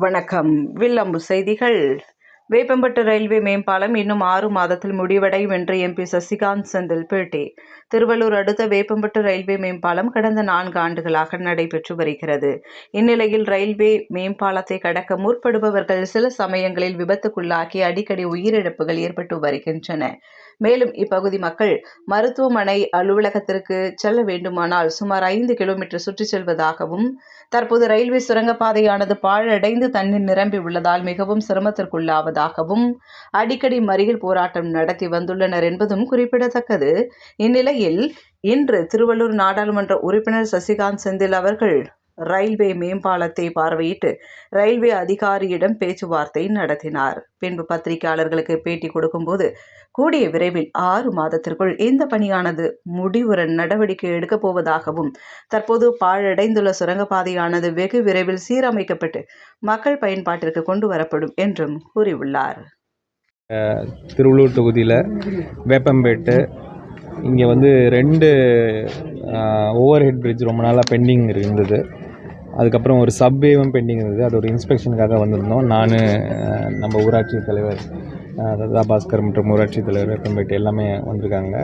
வணக்கம். வில்லம்பு செய்திகள். வேப்பம்பட்டு ரயில்வே மேம்பாலம் இன்னும் ஆறு மாதத்தில் முடிவடையும் என்று எம்பி சசிகாந்த் செந்தில் பேட்டி. திருவள்ளூர் அடுத்த வேப்பம்பட்டு ரயில்வே மேம்பாலம் கடந்த நான்கு ஆண்டுகளாக நடைபெற்று வருகிறது. இந்நிலையில் ரயில்வே மேம்பாலத்தை கடக்க முற்படுபவர்கள் சில சமயங்களில் விபத்துக்குள்ளாகி அடிக்கடி உயிரிழப்புகள் ஏற்பட்டு வருகின்றன. மேலும் இப்பகுதி மக்கள் மருத்துவமனை அலுவலகத்திற்கு செல்ல வேண்டுமானால் சுமார் ஐந்து கிலோமீட்டர் சுற்றிச் செல்வதாகவும் தற்போது ரயில்வே சுரங்கப்பாதையானது பாழடைந்து தண்ணீர் நிரம்பி உள்ளதால் மிகவும் வருவதாகவும் அடிக்கடி மறியல் போராட்டம் நடத்தி வந்துள்ளனர் என்பதும் குறிப்பிடத்தக்கது. இந்நிலையில் இன்று திருவள்ளூர் நாடாளுமன்ற உறுப்பினர் சசிகாந்த் செந்தில் அவர்கள் ரயில்வே மேம்பாலத்தை பார்வையிட்டு ரயில்வே அதிகாரியிடம் பேச்சுவார்த்தை நடத்தினார். பின்பு பத்திரிகையாளர்களுக்கு பேட்டி கொடுக்கும்போது கூடிய விரைவில் ஆறு மாதத்திற்குள் இந்த பணியானது முடிவுற நடவடிக்கை எடுக்கப் போவதாகவும் தற்போது பாழடைந்துள்ள சுரங்கப்பாதையானது வெகு விரைவில் சீரமைக்கப்பட்டு மக்கள் பயன்பாட்டிற்கு கொண்டு வரப்படும் என்றும் கூறியுள்ளார். திருவள்ளூர் தொகுதியில் வேப்பம்பேட்டு இங்கே வந்து ரெண்டு ஓவர் ஹெட் பிரிட்ஜ் ரொம்ப நாளாக பெண்டிங் இருந்தது. அதுக்கப்புறம் ஒரு சப்வேவும் பெண்டிங் இருந்தது. அது ஒரு இன்ஸ்பெக்ஷனுக்காக வந்திருந்தோம். நான் நம்ம ஊராட்சி தலைவர் ததா லதா பாஸ்கர் மற்றும் ஊராட்சி தலைவர் வேப்பம்பேட்டு எல்லாமே வந்திருக்காங்க.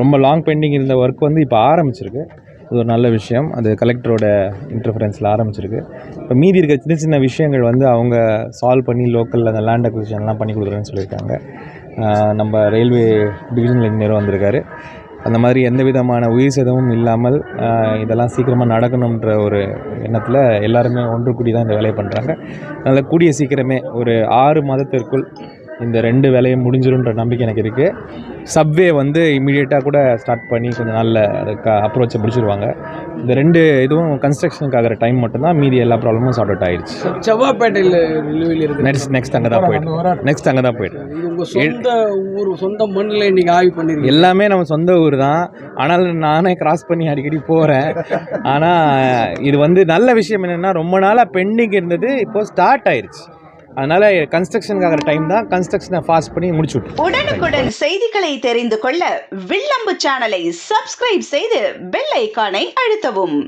ரொம்ப லாங் பெண்டிங் இருந்த ஒர்க் வந்து இப்போ ஆரம்பிச்சிருக்கு. அது ஒரு நல்ல விஷயம். அது கலெக்டரோட இன்டர்ஃபரன்ஸில் ஆரம்பிச்சிருக்கு. இப்போ மீதி இருக்க சின்ன சின்ன விஷயங்கள் வந்து அவங்க சால்வ் பண்ணி லோக்கலில் அந்த லேண்ட் அக்விஷன்லாம் பண்ணி கொடுக்குறேன்னு சொல்லியிருக்காங்க. நம்ம ரயில்வே டிவிஷனல் இன்ஜினியரும் வந்திருக்காரு. அந்த மாதிரி எந்த விதமான உயிர் சேதமும் இல்லாமல் இதெல்லாம் சீக்கிரமாக நடக்கணுன்ற ஒரு எண்ணத்தில் எல்லாருமே ஒன்று கூடி தான் இந்த வேலையை பண்ணுறாங்க அதனால் கூடிய சீக்கிரமே ஒரு ஆறு மாதத்திற்குள் இந்த ரெண்டு வேலையும் முடிஞ்சிரும்ன்ற நம்பிக்கை எனக்கு இருக்குது சப்வே வந்து இமீடியட்டாக கூட ஸ்டார்ட் பண்ணி கொஞ்சம் நல்ல அதுக்கு அப்ரோச்சை முடிச்சிருவாங்க. இந்த ரெண்டு இதுவும் கன்ஸ்ட்ரக்ஷனுக்கு ஆகிற டைம் மட்டும்தான் மீதி எல்லா ப்ராப்ளமும் சார்ட் அவுட் ஆயிடுச்சு செவ்வாப்பேட்டையில் நெக்ஸ்ட் நெக்ஸ்ட் அங்கே தான் போயிட்டு. நெக்ஸ்ட் அங்கே தான் போயிட்டு. சொந்த ஊர் சொந்த மண்ணில் இன்னைக்கு ஆய்வு பண்ணிருக்கீங்க. எல்லாமே நம்ம சொந்த ஊர் தான் ஆனால் நானே கிராஸ் பண்ணி அடிக்கடி போகிறேன் ஆனால் இது வந்து நல்ல விஷயம் என்னென்னா ரொம்ப நாளாக பெண்டிங் இருந்தது இப்போ ஸ்டார்ட் ஆயிருச்சு. அதனால் கன்ஸ்ட்ரக்ஷனுக்காக டைம் தான் கன்ஸ்ட்ரக்ஷனை ஃபாஸ்ட் பண்ணி முடிச்சிவிட்டு உடனுக்குடன் செய்திகளை தெரிந்து கொள்ள வில்லம்பு சேனலை சப்ஸ்கிரைப் செய்து பெல் ஐக்கானை அழுத்தவும்.